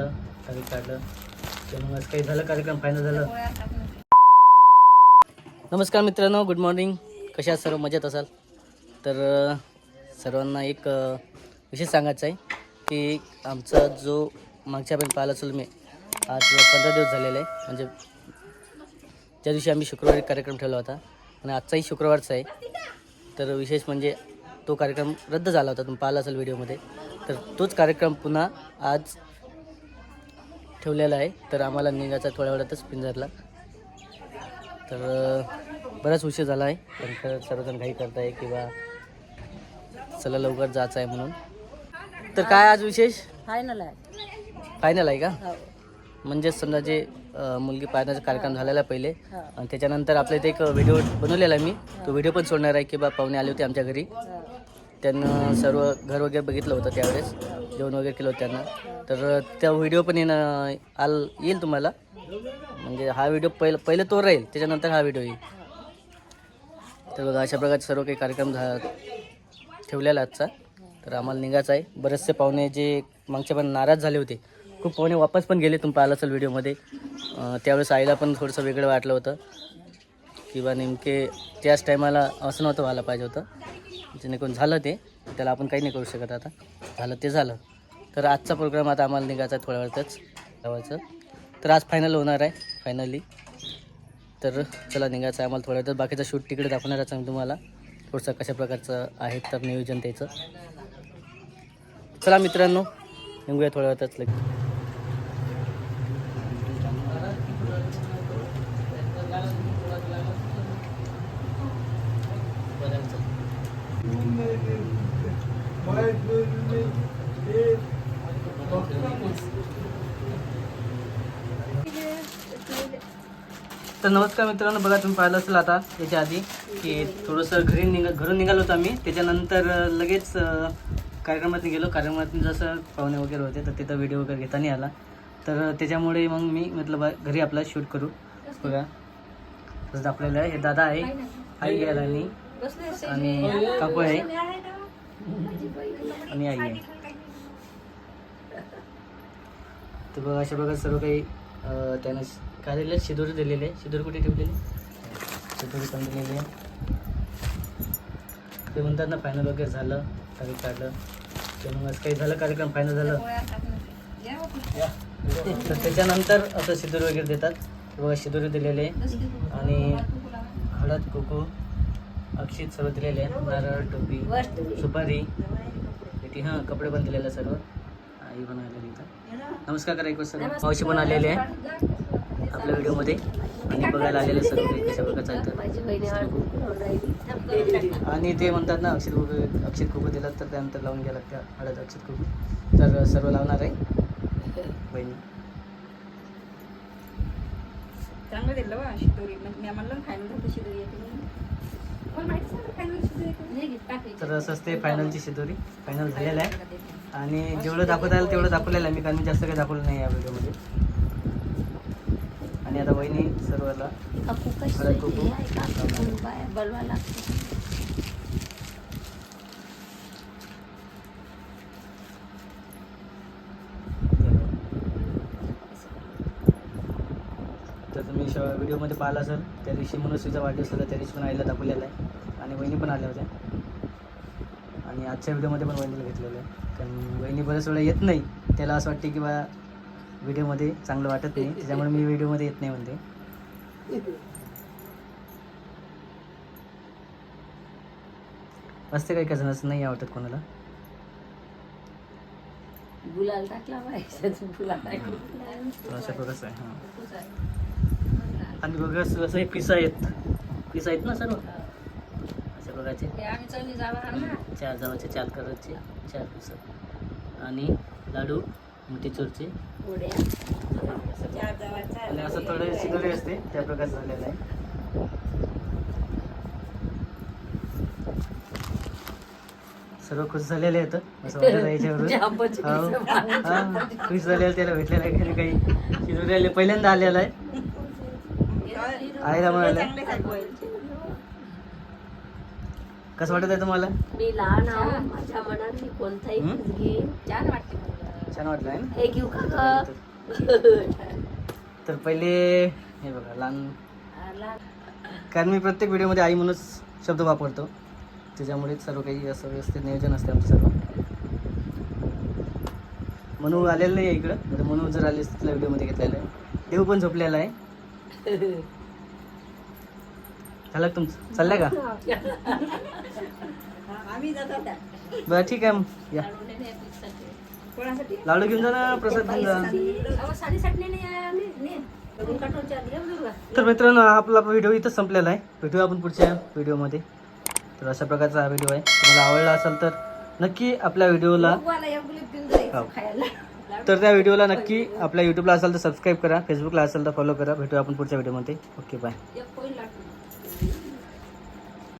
झालं सगळं काढलं. तर मग आज काही झालं कार्यक्रम फायनल झालं? नमस्कार मित्रांनो गुड मॉर्निंग कशा सर्व? मजेत असाल? तर सर्वांना एक विशेष सांगायचं आहे की आमचा जो मागच्या पण पाहिला असेल मी आज पंधरा दिवस झालेला आहे. म्हणजे ज्या दिवशी आम्ही शुक्रवारी कार्यक्रम ठेवला होता आणि आजचाही शुक्रवारचा आहे. तर विशेष म्हणजे तो कार्यक्रम रद्द झाला होता तुम्ही पाहिला असेल व्हिडिओमध्ये तर तोच कार्यक्रम पुन्हा आज ठेवलेला आहे. तर आम्हाला निघायचा थोड्या वेळातच पिंजरला. तर बराच उशीर झाला आहे. पण खरं सर्वजण घाई करताय किंवा चला लवकर जायचं आहे म्हणून. तर काय आज विशेष? फायनल आहे. फायनल आहे का? हो. म्हणजे समजा जे मुलगी पाहण्याचा कार्यक्रम झालेला आहे पहिले. हो. आणि त्याच्यानंतर आपल्या इथे एक व्हिडिओ बनवलेला आहे मी. तो व्हिडिओ पण सोडणार आहे की बा पाहुणे आले होते आमच्या घरी. हो. त्यांना सर्व घर वगैरे बघितलं होतं त्यावेळेस. जेवण वगैरे केलं होतं त्यांना. तर त्या व्हिडिओ पण येणं आल येईल तुम्हाला. म्हणजे हा व्हिडिओ पहिलं पहिलं तो राहील त्याच्यानंतर हा व्हिडिओ येईल. तर बघा अशा प्रकारचे सर्व काही कार्यक्रम झा ठेवलेला आजचा. तर आम्हाला निघायचं आहे. बरेचसे पाहुणे जे मागचे पण नाराज झाले होते खूप पाहुणे वापस पण गेले तुम्ही पाहिलं असेल व्हिडिओमध्ये त्यावेळेस आईला पण थोडंसं वेगळं वाटलं होतं. किंवा नेमके त्याच टायमाला असं नव्हतं व्हायला पाहिजे होतं. जेणेकरून झालं ते. त्याला आपण काही नाही करू शकत आता. झालं ते झालं. तर आजचा प्रोग्राम आता आम्हाला निघायचा आहे थोड्या वेळातच लावायचं तर आज फायनल होणार आहे फायनली तर चला निघायचं आहे आम्हाला थोड्या वेळातच बाकीचं शूट तिकडे दाखवणारच आहे तुम्हाला. थोडंसं कशा प्रकारचं आहे तर नियोजन त्याचं. चला मित्रांनो निघूया थोड्या वेळातच लगेच तर नमस्कार मित्रांनो बघा तुम्ही पाहिलं असेल आता याच्या आधी की थोडंसं घरी निघा घरून निघालो होतो आम्ही. त्याच्यानंतर लगेच कार्यक्रमात गेलो. कार्यक्रमात जसं पाहुणे वगैरे होते तर तिथं व्हिडिओ वगैरे घेता नाही आला. तर त्याच्यामुळे मग मी मतलब बा घरी आपला शूट करू. बघा. तसं आपल्याला आहे. हे दादा आहे. आई आहे आणि काकू आहे. आणि आई आहे. तर बघा अशा प्रकारे सर्व काही त्यानं काय दिले शिदूर दिलेले शिदूर कुठे ठेवलेले? शिदूर पण दिलेले ते म्हणतात ना फायनल वगैरे झालं तारीख काढलं. ते मग आज काही झालं कार्यक्रम फायनल झालं? तर त्याच्यानंतर असं शिदूर वगैरे देतात. किंवा शिदूर दिलेले आणि हळद कुकू अक्षित सर्व दिलेले नारळ टोपी सुपारी हां कपडे पण दिलेले सर्व. आई पण आलेली इथं. नमस्कार करा एक वाजता मावशी पण आलेले आहे. आपल्या व्हिडिओमध्ये. आणि बघायला आलेले सर्व कशा प्रकारचं आहे तर. आणि ते म्हणतात ना अक्षर कुकू अक्षर कुकू दिलं तर त्यानंतर लावून गेला त्या हळद अक्षर कुकू तर सर्व लावणार आहे. बहिणी. चांगलं दिलं बा शिदोरी म्हणजे मी म्हणलं फायनल येते. तर असं असते फायनलची शिदोरी फायनल झालेलं आहे. आणि जेवढं दाखवता येईल तेवढं दाखवलेलं आहे. मी कारण जास्त काही दाखवलं नाही या व्हिडिओमध्ये. आणि आता वहिनी लागतो. तर तुम्ही श व्हिडिओमध्ये पाहिला असेल त्या दिवशी मनस्वीचा वाढदिवस होता त्या दिवशी पण आईला दाखवलेला आहे. आणि वहिनी पण आल्या होत्या. आणि आजच्या व्हिडिओमध्ये पण वहिनीला घेतलेलं आहे. कारण वहिनी बऱ्याच वेळा येत नाही. त्याला असं वाटते की बा व्हिडिओमध्ये चांगलं वाटत नाही. त्याच्यामुळे मी व्हिडिओमध्ये येत नाही म्हणते. असते काही का जणांचं नाही आवडत कोणाला? गुलाल टाकला अशा प्रकारचं आहे. आणि बघा असं पिसा आहेत. पिसा आहेत ना सर्व? ना चार जावाचे चार कलरचे चार पिसं आणि लाडू मोतीचूरचे आणि असं थोडे शिदोरी असते त्या प्रकारचं झालेलं आहे. सर्व खुश झालेले आहेत असं वाटत आहे याच्यावरून. हो. खुश झालेलं त्याला भेटलेलं आहे घरी काही. शिदोरी आले पहिल्यांदा आलेला आहे. आईला म्हणाले. कसं वाटत आहे तुम्हाला? मी लहान आहो माझ्या मनात मी कोणताही? घेईन छान वाटते. छान वाटलं आहे ना घेऊ का तर पहिले हे बघा लहान कारण मी प्रत्येक व्हिडिओमध्ये आई म्हणूनच शब्द वापरतो. त्याच्यामुळे सर्व काही असं व्यवस्थित नियोजन असते आमचं सर्व. मनू आलेलं नाही आहे इकडं. म्हणजे मनू जर आली तिला व्हिडिओमध्ये घेतलेलं आहे. देव पण झोपलेला आहे. झालं का? तुमचं चाललंय का बरं ठीक आहे मग. या. लाडू घेऊन जा ना प्रसाद घेऊन जा? तर मित्रांनो आपला व्हिडिओ इथं संपलेला आहे. भेटूया आपण पुढच्या व्हिडिओमध्ये. तर अशा प्रकारचा हा व्हिडिओ आहे. तुम्हाला आवडला असेल तर नक्की आपल्या व्हिडिओला हो. तर त्या व्हिडिओला नक्की आपल्या यूट्यूबला असेल तर सबस्क्राईब करा फेसबुकला असेल तर फॉलो करा. भेटूया आपण पुढच्या व्हिडिओमध्ये. Okay bye